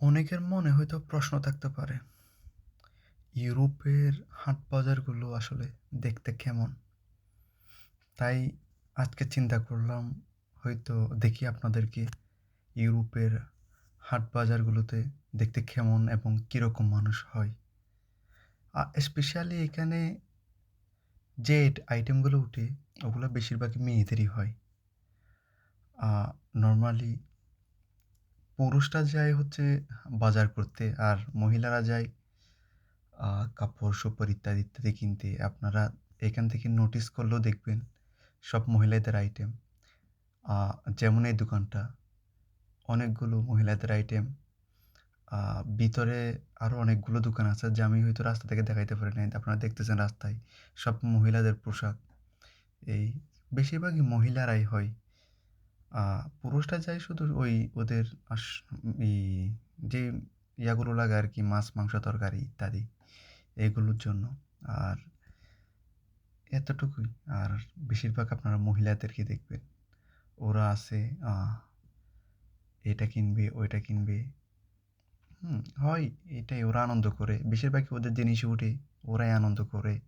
অনেকের মনে হয়তো প্রশ্ন থাকতে পারে, ইউরোপের হাট বাজারগুলো আসলে দেখতে কেমন? তাই আজকে চিন্তা করলাম হয়তো দেখি আপনাদেরকে ইউরোপের হাট বাজারগুলোতে দেখতে কেমন এবং কীরকম মানুষ হয়। স্পেশালি এখানে যে আইটেমগুলো উঠে ওগুলো বেশিরভাগই মেয়েদেরই হয়। নরমালি পুরুষরা যায় হচ্ছে বাজার করতে আর মহিলারা যায় আ কাপড়-চোপড় ইত্যাদি, ইত্যাদি কিনতে। আপনারা এখান থেকে নোটিস করলেও দেখবেন সব মহিলাদের আইটেম। যেমন এই দোকানটা, অনেকগুলো মহিলাদের আইটেম। ভিতরে আরও অনেকগুলো দোকান আছে যা আমি হয়তো রাস্তা থেকে দেখাইতে পারি নাই। আপনারা দেখতেছেন রাস্তায় সব মহিলাদের পোশাক। এই বেশিরভাগই মহিলারাই হয়। পুরুষরা যায় শুধু ওই ওদের আস ই যে ইয়াগুলো লাগে আর কি মাছ, মাংস, তরকারি ইত্যাদি এগুলোর জন্য। আর এতটুকুই। আর বেশিরভাগ আপনারা মহিলাদেরকে দেখবেন। ওরা আছে এটা কিনবে, ওইটা কিনবে। হুম, হয় এটাই ওরা আনন্দ করে। বেশিরভাগই ওদের জিনিস উঠে, ওরাই আনন্দ করে।